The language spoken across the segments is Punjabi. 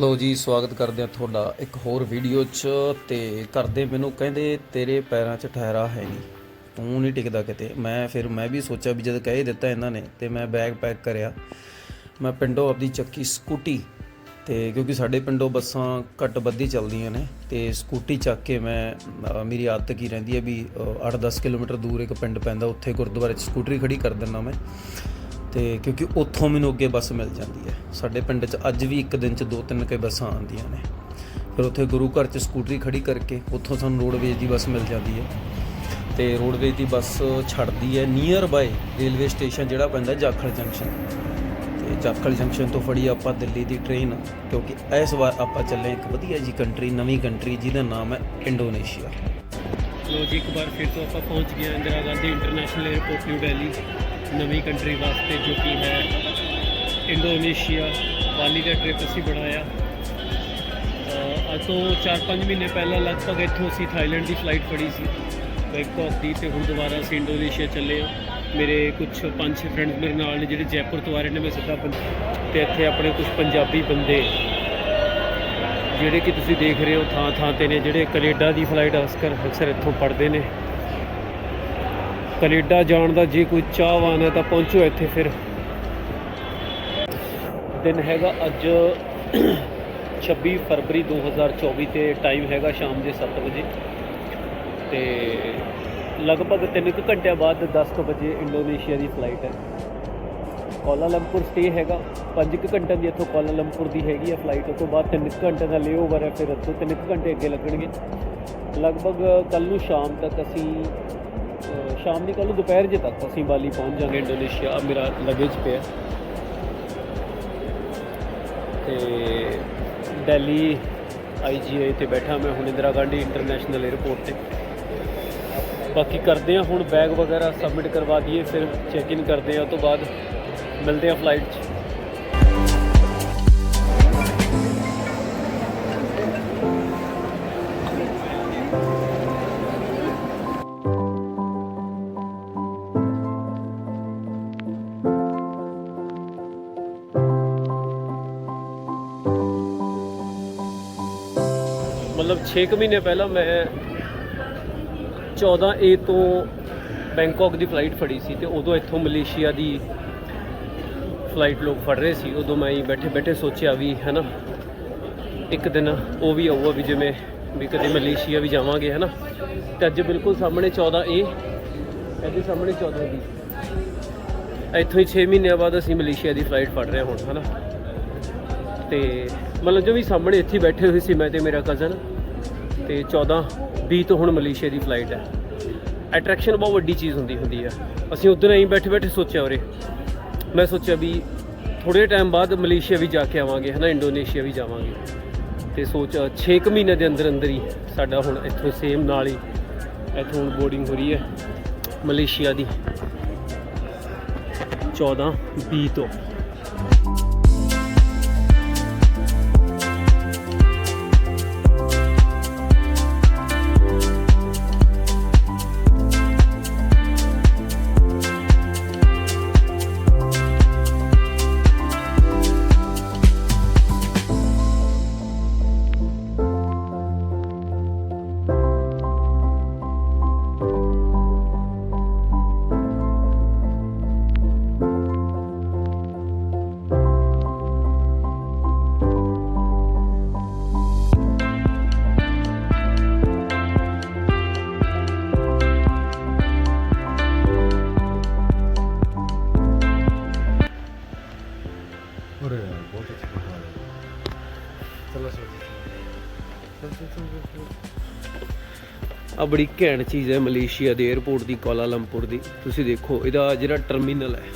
ਲੋ ਜੀ, ਸਵਾਗਤ ਕਰਦੇ ਆ ਤੁਹਾਡਾ ਇੱਕ ਹੋਰ ਵੀਡੀਓ 'ਚ ਤੇ ਕਰਦੇ ਮੈਨੂੰ ਕਹਿੰਦੇ ਤੇਰੇ ਪੈਰਾਂ 'ਚ ਠਹਿਰਾ ਹੈ ਨਹੀਂ। ਤੂੰ ਨਹੀਂ ਟਿਕਦਾ ਕਿਤੇ। ਮੈਂ ਫਿਰ ਮੈਂ ਵੀ ਸੋਚਿਆ ਵੀ ਜਦ ਕਹਿ ਦਿੱਤਾ ਇਹਨਾਂ ਨੇ ਤੇ ਮੈਂ ਬੈਗ ਪੈਕ ਕਰਿਆ। ਮੈਂ ਪਿੰਡੋਂ ਆਪਦੀ ਚੱਕੀ ਸਕੂਟੀ ਤੇ ਕਿਉਂਕਿ ਸਾਡੇ ਪਿੰਡੋਂ ਬੱਸਾਂ ਘੱਟ ਬੱਦੀ ਚੱਲਦੀਆਂ ਨੇ ਤੇ ਸਕੂਟੀ ਚੱਕ ਕੇ ਮੈਂ ਮੇਰੀ ਆਦਤ ਕੀ ਰਹਿੰਦੀ ਹੈ ਵੀ 8-10 ਕਿਲੋਮੀਟਰ ਦੂਰ ਇੱਕ ਪਿੰਡ ਪੈਂਦਾ, ਉੱਥੇ ਗੁਰਦੁਆਰੇ 'ਚ ਸਕੂਟਰੀ ਖੜੀ ਕਰ ਦਿੰਦਾ ਮੈਂ। ਤੇ ਕਿਉਂਕਿ ਉੱਥੋਂ ਮੈਨੂੰ ਅੱਗੇ ਬੱਸ ਮਿਲ ਜਾਂਦੀ ਹੈ। ਸਾਡੇ ਪਿੰਡ 'ਚ ਅੱਜ ਵੀ ਇੱਕ ਦਿਨ 'ਚ ਦੋ ਤਿੰਨ ਕੇ ਬੱਸਾਂ ਆਉਂਦੀਆਂ ਨੇ। ਫਿਰ ਉੱਥੇ ਗੁਰੂ ਘਰ 'ਚ ਸਕੂਟਰੀ ਖੜੀ ਕਰਕੇ ਉੱਥੋਂ ਸਾਨੂੰ ਰੋਡਵੇਜ਼ ਦੀ ਬੱਸ ਮਿਲ ਜਾਂਦੀ ਹੈ। ਤੇ ਰੋਡਵੇਜ਼ ਦੀ ਬੱਸ ਛੱਡਦੀ ਹੈ ਨੀਅਰ ਬਾਏ ਰੇਲਵੇ ਸਟੇਸ਼ਨ ਜਿਹੜਾ ਪੈਂਦਾ ਜਾਖਲ ਜੰਕਸ਼ਨ ਤੇ ਜਾਖਲ ਜੰਕਸ਼ਨ ਤੋਂ ਫੜੀ ਆਪਾਂ ਦਿੱਲੀ ਦੀ ਟ੍ਰੇਨ ਕਿਉਂਕਿ ਇਸ ਵਾਰ ਆਪਾਂ ਚੱਲੇ ਇੱਕ ਵਧੀਆ ਜੀ ਕੰਟਰੀ ਨਵੀਂ ਕੰਟਰੀ ਜਿਹਦਾ ਨਾਮ ਹੈ ਇੰਡੋਨੇਸ਼ੀਆ। ਲੋ ਜੀ, ਇੱਕ ਵਾਰ ਫਿਰ ਤੋਂ ਆਪਾਂ ਪਹੁੰਚ ਗਏ ਹਾਂ Indira Gandhi international airport new Delhi ਨਵੀਂ ਕੰਟਰੀ ਵਾਸਤੇ ਜੋ ਕਿ ਹੈ ਇੰਡੋਨੇਸ਼ੀਆ ਬਾਲੀ ਦਾ ਟ੍ਰਿਪ ਅਸੀਂ ਬਣਾਇਆ। ਅੱਜ ਤੋਂ 4-5 ਮਹੀਨੇ ਪਹਿਲਾਂ ਲਗਭਗ ਇੱਥੋਂ ਅਸੀਂ ਥਾਈਲੈਂਡ ਦੀ ਫਲਾਈਟ ਫੜੀ ਸੀ। ਬੈਂਕਾਕ ਦੀ ਤੇ ਹੁਣ ਦੁਬਾਰਾ ਅਸੀਂ ਇੰਡੋਨੇਸ਼ੀਆ ਚੱਲੇ ਹਾਂ। ਮੇਰੇ ਕੁਝ ਪੰਜ ਛੇ ਫਰੈਂਡਸ ਮੇਰੇ ਨਾਲ ਨੇ ਜਿਹੜੇ ਜੈਪੁਰ ਤੋਂ ਆ ਰਹੇ ਨੇ, ਮੈਂ ਸਿੱਧਾ ਪੰ- ਤੇ ਇੱਥੇ ਆਪਣੇ ਕੁਝ ਪੰਜਾਬੀ ਬੰਦੇ ਜਿਹੜੇ ਕਿ ਤੁਸੀਂ ਦੇਖ ਰਹੇ ਹੋ ਥਾਂ ਥਾਂ ਤੇ ਨੇ, ਜਿਹੜੇ ਕੈਨੇਡਾ ਦੀ ਫਲਾਈਟ ਅਕਸਰ ਅਕਸਰ ਇੱਥੋਂ ਪੜਦੇ ਨੇ। ਕੈਨੇਡਾ ਜਾਣ ਦਾ ਜੇ ਕੋਈ ਚਾਹਵਾਨ ਹੈ ਤਾਂ ਪਹੁੰਚੋ ਇੱਥੇ ਫਿਰ। ਦਿਨ ਹੈਗਾ ਅੱਜ 26 ਫਰਵਰੀ 2024 ਤੇ ਟਾਈਮ ਹੈਗਾ ਸ਼ਾਮ ਦੇ 7 ਵਜੇ। ਤੇ ਲਗਭਗ 3 ਕੁ ਘੰਟਿਆਂ ਬਾਅਦ 10 ਕੁ ਵਜੇ ਇੰਡੋਨੇਸ਼ੀਆ ਦੀ ਫਲਾਈਟ ਹੈ। ਕੋਲਾਲੰਪੁਰ ਸਟੇ ਹੈਗਾ। 5 ਕੁ ਘੰਟਿਆਂ ਦੀ ਇੱਥੋਂ ਕੋਲਾਲੰਪੁਰ ਦੀ ਹੈਗੀ ਆ ਫਲਾਈਟ ਉਸ ਤੋਂ ਬਾਅਦ 3 ਕੁ ਘੰਟੇ ਦਾ ਲੇਓਵਰ ਹੈ, ਫਿਰ ਉੱਥੋਂ 3 ਕੁ ਘੰਟੇ ਅੱਗੇ ਲੱਗਣਗੇ। ਲਗਭਗ ਕੱਲ ਨੂੰ ਸ਼ਾਮ ਤੱਕ ਅਸੀਂ ਸ਼ਾਮ ਦੀ ਕੱਲ ਨੂੰ ਦੁਪਹਿਰ ਜੇ ਤੱਕ ਅਸੀਂ ਬਾਲੀ ਪਹੁੰਚ ਜਾਵਾਂਗੇ ਇੰਡੋਨੇਸ਼ੀਆ ਮੇਰਾ ਲਗੇਜ ਪਿਆ। ਤੇ ਦਿੱਲੀ ਆਈਜੀਆਈ ਤੇ ਬੈਠਾ ਮੈਂ ਹੁਣ ਇੰਦਰਾ ਗਾਂਧੀ ਇੰਟਰਨੈਸ਼ਨਲ 에ਅਰਪੋਰਟ ਤੇ। ਬਾਕੀ ਕਰਦੇ ਆ ਹੁਣ ਬੈਗ ਵਗੈਰਾ ਸਬਮਿਟ ਕਰਵਾ ਦਈਏ, ਫਿਰ ਚੈੱਕ ਇਨ ਕਰਦੇ ਆ ਉਸ ਤੋਂ ਬਾਅਦ ਮਿਲਦੇ ਆ ਫਲਾਈਟ 'ਚ। ਮਤਲਬ 6 ਕੁ ਮਹੀਨੇ ਪਹਿਲਾਂ ਮੈਂ 14 ਏ ਤੋਂ ਬੈਂਕਾਕ ਦੀ ਫਲਾਈਟ ਫੜੀ ਸੀ ਤੇ ਉਦੋਂ ਇੱਥੋਂ ਮਲੇਸ਼ੀਆ ਦੀ ਫਲਾਈਟ ਲੋਕ ਫੜ ਰਹੇ ਸੀ। ਉਦੋਂ ਮੈਂ ਹੀ ਬੈਠੇ ਬੈਠੇ ਸੋਚਿਆ ਵੀ ਹੈ ਨਾ ਇੱਕ ਦਿਨ ਉਹ ਵੀ ਆਊਗਾ ਵੀ ਜਿਵੇਂ ਵੀ ਕਦੇ ਮਲੇਸ਼ੀਆ ਵੀ ਜਾਵਾਂਗੇ ਹੈ ਨਾ ਤੇ ਅੱਜ ਬਿਲਕੁਲ ਸਾਹਮਣੇ 14 ਏ ਇਹਦੇ ਸਾਹਮਣੇ 14 ਦੀ। ਇੱਥੋਂ ਹੀ 6 ਮਹੀਨਿਆਂ ਬਾਅਦ ਅਸੀਂ ਮਲੇਸ਼ੀਆ ਦੀ ਫਲਾਈਟ ਫੜ ਰਹੇ ਹਾਂ ਹੁਣ ਹੈ ਨਾ ਤੇ ਮਤਲਬ ਜੋ ਵੀ ਸਾਹਮਣੇ ਇੱਥੇ ਬੈਠੇ ਹੋਏ ਸੀ ਮੈਂ ਤੇ ਮੇਰਾ ਕਜ਼ਨ ਤੇ 14 20 ਤੋਂ ਹੁਣ ਮਲੇਸ਼ੀਆ ਦੀ ਫਲਾਈਟ ਹੈ। ਅਟਰੈਕਸ਼ਨ ਬਹੁਤ ਵੱਡੀ ਚੀਜ਼ ਹੁੰਦੀ ਹੁੰਦੀ ਆ ਅਸੀਂ ਉਧਰ ਹੀ ਬੈਠੇ ਬੈਠੇ ਸੋਚਿਆ, ਉਰੇ। ਮੈਂ ਸੋਚਿਆ ਵੀ ਥੋੜੇ ਟਾਈਮ ਬਾਅਦ ਮਲੇਸ਼ੀਆ ਵੀ ਜਾ ਕੇ ਆਵਾਂਗੇ, ਹਨਾ, ਇੰਡੋਨੇਸ਼ੀਆ ਵੀ ਜਾਵਾਂਗੇ। ਤੇ ਸੋਚ 6 ਕੁ ਮਹੀਨੇ ਦੇ ਅੰਦਰ ਅੰਦਰ ਹੀ ਸਾਡਾ ਹੁਣ ਇੱਥੋਂ ਸੇਮ ਨਾਲ ਹੀ, ਇੱਥੋਂ ਹੁਣ ਬੋਰਡਿੰਗ ਹੋ ਰਹੀ ਹੈ ਮਲੇਸ਼ੀਆ ਦੀ। 14 20 ਤੋਂ। ਆ ਬੜੀ ਘੈਂਟ ਚੀਜ਼ ਹੈ ਮਲੇਸ਼ੀਆ ਦੇ 에어ਪੋਰਟ ਦੀ ਕੋਲਾਲੰਪੁਰ ਦੀ। ਤੁਸੀਂ ਦੇਖੋ, ਇਹਦਾ ਜਿਹੜਾ ਟਰਮੀਨਲ ਹੈ,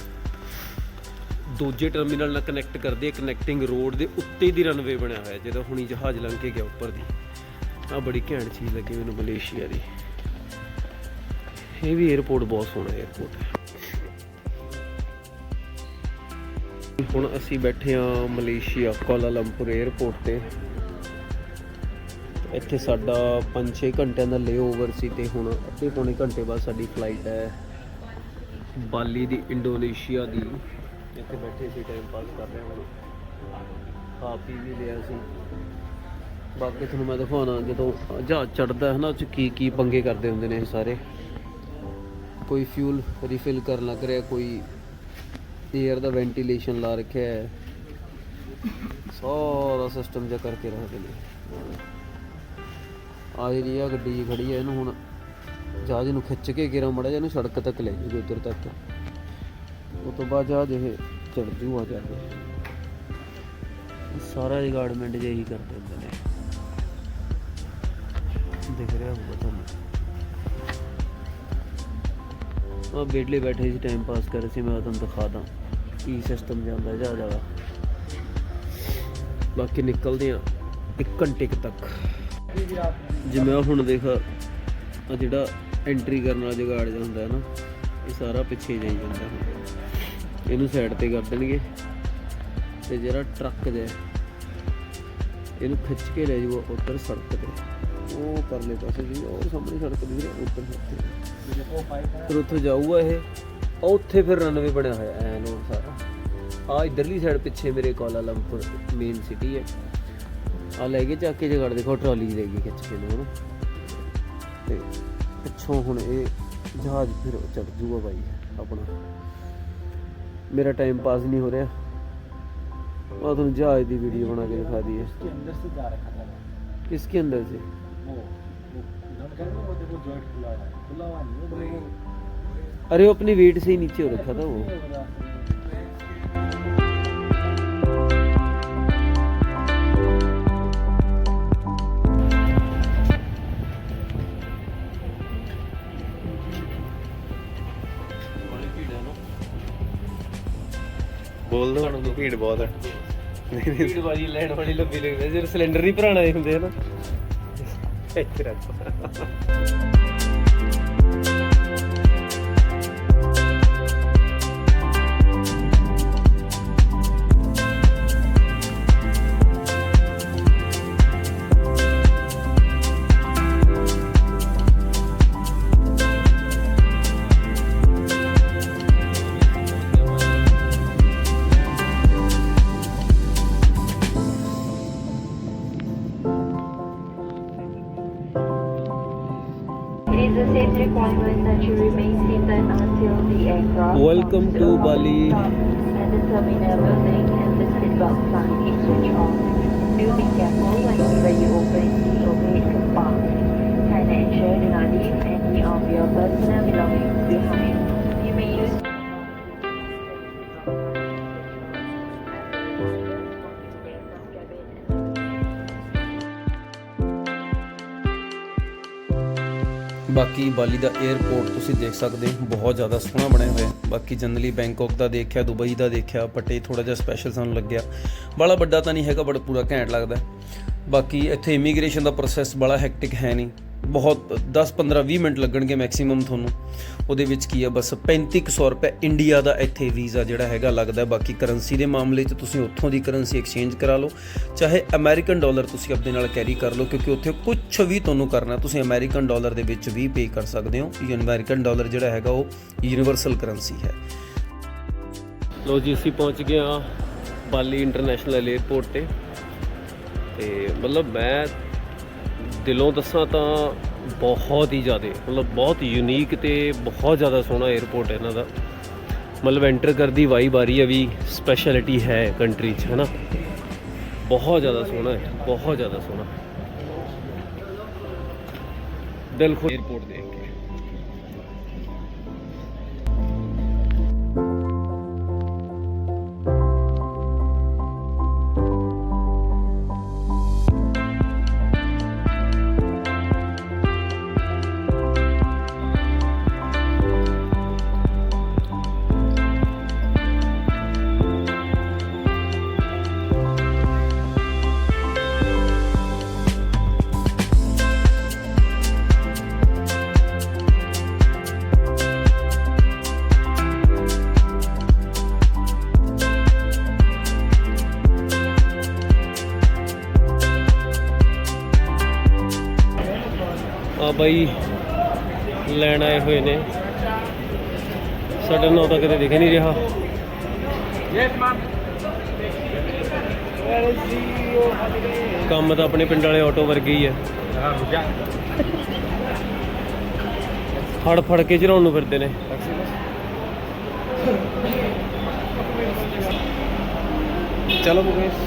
ਦੂਜੇ ਟਰਮੀਨਲ ਨਾਲ ਕਨੈਕਟ ਕਰਦੇ ਕਨੈਕਟਿੰਗ ਰੋਡ ਦੇ ਉੱਤੇ ਦੀ ਰਨਵੇ ਬਣਿਆ ਹੋਇਆ, ਜਿਹਦਾ ਹੁਣੀ ਜਹਾਜ਼ ਲੰਘ ਕੇ ਗਿਆ ਉੱਪਰ ਦੀ। ਆ ਬੜੀ ਘੈਂਟ ਚੀਜ਼ ਲੱਗੀ ਮੈਨੂੰ ਮਲੇਸ਼ੀਆ ਦੀ। ਇਹ ਵੀ 에어ਪੋਰਟ ਬਹੁਤ ਸੋਹਣਾ 에어ਪੋਰਟ ਹੈ। ਹੁਣ ਅਸੀਂ ਬੈਠੇ ਹਾਂ ਮਲੇਸ਼ੀਆ ਕੋਲਾਲੰਪੁਰ 에어ਪੋਰਟ ਤੇ। ਇੱਥੇ ਸਾਡਾ 5-6 ਘੰਟਿਆਂ ਦਾ ਲੇਓਵਰ ਸੀ ਤੇ ਹੁਣ ਅੱਧੇ ਪੌਣੇ ਘੰਟੇ ਬਾਅਦ ਸਾਡੀ ਫਲਾਈਟ ਹੈ ਬਾਲੀ ਦੀ ਇੰਡੋਨੇਸ਼ੀਆ ਦੀ। ਇੱਥੇ ਬੈਠੇ ਸੀ ਟਾਈਮ ਪਾਸ ਕਰ ਰਹੇ ਹਾਂ। ਖਾ ਪੀ ਵੀ ਲਿਆ ਸੀ। ਬਾਕੀ ਤੁਹਾਨੂੰ ਮੈਂ ਦਿਖਾਉਣਾ ਜਦੋਂ ਜਹਾਜ਼ ਚੜਦਾ ਹੈ ਨਾ, ਉਹ 'ਚ ਕੀ ਕੀ ਪੰਗੇ ਕਰਦੇ ਹੁੰਦੇ ਨੇ ਇਹ ਸਾਰੇ। ਕੋਈ ਫਿਊਲ ਰੀਫਿਲ ਕਰਨ ਲੱਗ ਰਿਹਾ, ਕੋਈ 에ਅਰ ਦਾ ਵੈਂਟੀਲੇਸ਼ਨ ਲਾ ਰੱਖਿਆ ਹੈ। ਸਾਰਾ ਸਿਸਟਮ ਜਿਹਾ ਕਰਕੇ ਰੱਖਦੇ ਨੇ। ਆ ਜਿਹੜੀ ਆ ਗੱਡੀ ਜਿਹੀ ਖੜੀ ਹੈ ਇਹਨੂੰ ਹੁਣ ਜਹਾਜ਼ ਨੂੰ ਖਿੱਚ ਕੇ ਗਿਰਾ ਮੜਾ ਇਹਨੂੰ ਸੜਕ ਤੱਕ ਲੈ ਜੂਗੇ ਉੱਧਰ ਤੱਕ। ਉਹ ਤੋਂ ਬਾਅਦ ਜਹਾਜ਼ ਇਹ ਚੜ ਜੂ ਆ ਜਾ ਕੇ। ਸਾਰਾ ਰਿਗਾਰਡਮੈਂਟ ਜੇ ਹੀ ਕਰਦੇ ਹੁੰਦੇ ਨੇ। ਦਿਖ ਰਿਹਾ ਹੋਊਗਾ ਤੁਹਾਨੂੰ। ਆ ਬੇਡਲੇ ਬੈਠੇ ਸੀ ਟਾਈਮ ਪਾਸ ਕਰ ਰਹੇ ਸੀ, ਮੈਂ ਤੁਹਾਨੂੰ ਦਿਖਾ ਦਾਂ ਕੀ ਸਿਸਟਮ ਜਾਂਦਾ ਜਾ ਜਾਗਾ ਬਾਕੀ ਨਿਕਲਦੇ ਆ 1 ਘੰਟੇ ਤੱਕ। ਜਿਵੇਂ ਆਹ ਹੁਣ ਦੇਖ ਆ ਜਿਹੜਾ ਐਂਟਰੀ ਕਰਨ ਵਾਲਾ ਜੁਗਾੜ ਜਿਹਾ ਹੁੰਦਾ ਹੈ ਨਾ, ਇਹ ਸਾਰਾ ਪਿੱਛੇ ਜਾਈ ਜਾਂਦਾ ਹੁਣ। ਇਹਨੂੰ ਸਾਈਡ ਤੇ ਕਰ ਦੇਣਗੇ। ਤੇ ਜਿਹੜਾ ਟਰੱਕ ਜਿਹਾ ਇਹਨੂੰ ਖਿੱਚ ਕੇ ਲੈ ਜਾਊਗਾ ਉੱਧਰ ਸੜਕ ਤੇ। ਉਹ ਪਰਲੇ ਪਾਸੇ ਜੀ ਉਹ ਸਾਹਮਣੇ ਸੜਕ ਦੀ ਵੀਰੇ ਉੱਧਰ ਸੜਕ ਤੇ ਉੱਥੇ ਜਾਊਗਾ ਇਹ। ਉੱਥੇ ਫਿਰ ਰਨਵੇ ਬਣਿਆ ਹੋਇਆ ਐ ਨੋਟ ਸਾਰਾ। ਆ ਇਧਰਲੀ ਸਾਈਡ ਪਿੱਛੇ ਮੇਰੇ ਕੋਲਾਲੰਪੁਰ ਮੇਨ ਸਿਟੀ ਹੈ। ਆ ਲੈ ਕੇ ਚੱਕ ਕੇ ਜਗੜ ਦੇਖੋ ਟਰਾਲੀ ਲੈ ਗਈ ਖਿੱਚ ਕੇ ਨੂੰ ਹਨਾ ਤੇ ਪਿੱਛੋਂ ਹੁਣ ਇਹ ਜਹਾਜ਼ ਫਿਰ ਚੜ ਜੂਗਾ ਬਾਈ ਆਪਣਾ ਮੇਰਾ ਟਾਈਮ ਪਾਸ ਨਹੀਂ ਹੋ ਰਿਹਾ ਆ ਤੁਹਾਨੂੰ ਜਹਾਜ਼ ਦੀ ਵੀਡੀਓ बना के दिखा दी है इसके अंदर से जा रखा था किसके अंदर से वो वो धनकर में वो देखो जॉइंट खुला हुआ है खुला हुआ नहीं है वो अरे वो अपनी वेट से ही नीचे हो रखा था वो ਬੋਲ ਦੋ ਭੀੜ ਬਹੁਤ ਹੈ ਭੀੜ ਵਾਲੀ ਲੈਣ ਵਾਲੀ ਲੰਬੀ ਲੱਗਦੀ ਜਦੋਂ ਸਿਲੰਡਰ ਨਹੀਂ ਭਰਾਣਾ ਹੁੰਦੇ ਹਨ ਇੱਥੇ ਰੱਖ। It is a safe requirement that you remain seated until the aircraft Welcome to Bali. and the terminal building and the seatbelt sign is switched off. Do be careful whenever you open the overhead compartment and ensure do not leave any of your personal belongings behind. You may use ਬਾਕੀ ਬਾਲੀ ਦਾ 에ਅਰਪੋਰਟ ਤੁਸੀਂ ਦੇਖ ਸਕਦੇ ਹੋ, ਬਹੁਤ ਜ਼ਿਆਦਾ ਸੋਹਣਾ ਬਣਿਆ ਹੋਇਆ ਬਾਕੀ ਜਨਰਲੀ ਬੈਂਕਾਕ ਦਾ ਦੇਖਿਆ ਦੁਬਈ ਦਾ ਦੇਖਿਆ ਬਟ ਇਹ ਥੋੜਾ ਜਿਹਾ ਸਪੈਸ਼ਲ ਸਾਨੂੰ ਲੱਗਿਆ। ਬੜਾ ਵੱਡਾ ਤਾਂ ਨਹੀਂ ਹੈਗਾ ਬਟ ਪੂਰਾ ਘੈਂਟ ਲੱਗਦਾ ਬਾਕੀ ਇੱਥੇ ਇਮੀਗ੍ਰੇਸ਼ਨ ਦਾ ਪ੍ਰੋਸੈਸ ਬੜਾ ਹੈਕਟਿਕ ਹੈ ਨਹੀਂ। ਬਹੁਤ 10 15 20 ਮਿੰਟ ਲੱਗਣਗੇ ਮੈਕਸਿਮਮ ਤੁਹਾਨੂੰ। ਉਹਦੇ ਵਿੱਚ ਕੀ ਹੈ ਬਸ 3500 ਰੁਪਏ ਇੰਡੀਆ ਦਾ ਇੱਥੇ ਵੀਜ਼ਾ ਜਿਹੜਾ ਹੈਗਾ ਲੱਗਦਾ ਬਾਕੀ ਕਰੰਸੀ ਦੇ ਮਾਮਲੇ 'ਚ ਤੁਸੀਂ ਉੱਥੋਂ ਦੀ ਕਰੰਸੀ ਐਕਸਚੇਂਜ ਕਰਾ ਲਓ। ਚਾਹੇ ਅਮਰੀਕਨ ਡਾਲਰ ਤੁਸੀਂ ਆਪਣੇ ਨਾਲ ਕੈਰੀ ਕਰ ਲਓ, ਕਿਉਂਕਿ ਉੱਥੇ ਕੁਝ ਵੀ ਤੁਹਾਨੂੰ ਕਰਨਾ, ਤੁਸੀਂ ਅਮਰੀਕਨ ਡਾਲਰ ਦੇ ਵਿੱਚ ਵੀ ਪੇ ਕਰ ਸਕਦੇ ਹੋ। ਇਹ ਅਮਰੀਕਨ ਡਾਲਰ ਜਿਹੜਾ ਹੈਗਾ, ਉਹ ਯੂਨੀਵਰਸਲ ਕਰੰਸੀ ਹੈ। ਲੋ ਜੀ, ਅਸੀਂ ਪਹੁੰਚ ਗਏ ਆ ਬਾਲੀ ਇੰਟਰਨੈਸ਼ਨਲ 에ਅਰਪੋਰਟ ਤੇ। ਤੇ ਮਤਲਬ ਮੈਂ ਦਿਲੋਂ ਦੱਸਾਂ ਤਾਂ ਬਹੁਤ ਹੀ ਜ਼ਿਆਦਾ, ਮਤਲਬ ਬਹੁਤ ਯੂਨੀਕ ਤੇ ਬਹੁਤ ਜ਼ਿਆਦਾ ਸੋਹਣਾ 에ਅਰਪੋਰਟ ਹੈ ਇਹਨਾਂ ਦਾ। ਮਤਲਬ ਐਂਟਰ ਕਰਦੀ ਵਾਈ ਬਾਰੀ ਆ ਵੀ ਸਪੈਸ਼ਲਿਟੀ ਹੈ ਕੰਟਰੀ 'ਚ, ਹੈਨਾ? ਬਹੁਤ ਜ਼ਿਆਦਾ ਸੋਹਣਾ ਹੈ, ਬਹੁਤ ਜ਼ਿਆਦਾ ਸੋਹਣਾ। ਦਿਲ ਖੁਸ਼ 에ਅਰਪੋਰਟ ਦੇਖ ਕੇ। ਬਾਈ ਲੈਣ ਆਏ ਹੋਏ ਨੇ। ਸਾਡਾ ਨਾਂ ਤਾਂ ਕਦੇ ਦਿਖ ਨਹੀਂ ਰਿਹਾ। ਕੰਮ ਤਾਂ ਆਪਣੇ ਪਿੰਡ ਵਾਲੇ ਆਟੋ ਵਰਗੇ ਹੀ ਹੈ ਫੜ ਫੜ ਕੇ ਚੜਾਉਣ ਨੂੰ ਫਿਰਦੇ ਨੇ। ਚਲੋ ਮੁਕੇਸ਼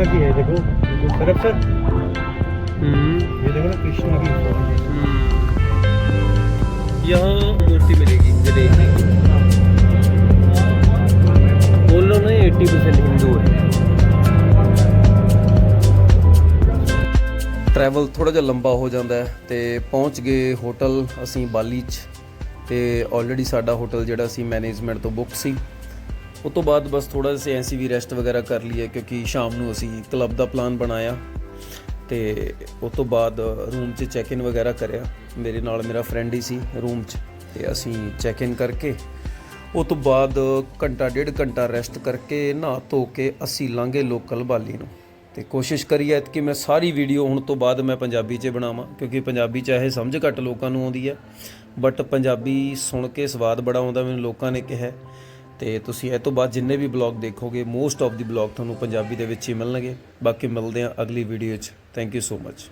कृष्णा की है देखो सरफ सर हम्म ये देखो ना कृष्णा की यहाँ मूर्ति मिलेगी गणेश जी की बोल लो ना एट्टी परसेंट हिंदू है ਟਰੈਵਲ ਥੋੜਾ ਜਿਹਾ ਲੰਬਾ ਹੋ ਜਾਂਦਾ ਹੈ ਤੇ ਪਹੁੰਚ ਗਏ ਹੋਟਲ ਅਸੀਂ ਬਾਲੀ 'ਚ ਤੇ ਆਲਰੇਡੀ ਸਾਡਾ ਹੋਟਲ ਜਿਹੜਾ ਸੀ ਮੈਨੇਜਮੈਂਟ ਤੋਂ ਬੁੱਕ ਸੀ ਉਸ ਤੋਂ ਬਾਅਦ ਬਸ ਥੋੜਾ ਜਿਹਾ ਐਸੀ ਵੀ ਰੈਸਟ ਵਗੈਰਾ ਕਰ ਲਈਏ ਕਿਉਂਕਿ ਸ਼ਾਮ ਨੂੰ ਅਸੀਂ ਕਲੱਬ ਦਾ ਪਲਾਨ ਬਣਾਇਆ ਤੇ ਉਸ ਤੋਂ ਬਾਅਦ ਰੂਮ 'ਚ ਚੈੱਕ ਇਨ ਵਗੈਰਾ ਕਰਿਆ। ਮੇਰੇ ਨਾਲ ਮੇਰਾ ਫਰੈਂਡ ਹੀ ਸੀ ਰੂਮ 'ਚ ਤੇ ਅਸੀਂ ਚੈੱਕ ਇਨ ਕਰਕੇ ਉਸ ਤੋਂ ਬਾਅਦ ਘੰਟਾ ਡੇਢ ਘੰਟਾ ਰੈਸਟ ਕਰਕੇ ਨਹਾ ਧੋ ਕੇ ਅਸੀਂ ਲਾਂਗੇ ਲੋਕਲ ਬਾਲੀ ਨੂੰ। ਤੇ ਕੋਸ਼ਿਸ਼ ਕਰੀਏ ਕਿ ਮੈਂ ਸਾਰੀ ਵੀਡੀਓ ਹੁਣ ਤੋਂ ਬਾਅਦ ਮੈਂ ਪੰਜਾਬੀ 'ਚ ਬਣਾਵਾਂ ਕਿਉਂਕਿ ਪੰਜਾਬੀ ਚਾਹੇ ਸਮਝ ਘੱਟ ਲੋਕਾਂ ਨੂੰ ਆਉਂਦੀ ਹੈ ਬਟ ਪੰਜਾਬੀ ਸੁਣ ਕੇ ਸਵਾਦ ਬੜਾ ਆਉਂਦਾ, ਮੈਨੂੰ ਲੋਕਾਂ ਨੇ ਕਿਹਾ। ਤੇ ਤੁਸੀਂ ਇਹ ਤੋਂ ਬਾਅਦ ਜਿੰਨੇ ਵੀ ਬਲੌਗ ਦੇਖੋਗੇ ਮੋਸਟ ਆਫ ਦੀ ਬਲੌਗ ਤੁਹਾਨੂੰ ਪੰਜਾਬੀ ਦੇ ਵਿੱਚ ਹੀ ਮਿਲਣਗੇ। ਬਾਕੀ ਮਿਲਦੇ ਹਾਂ ਅਗਲੀ ਵੀਡੀਓ 'ਚ। Thank you so much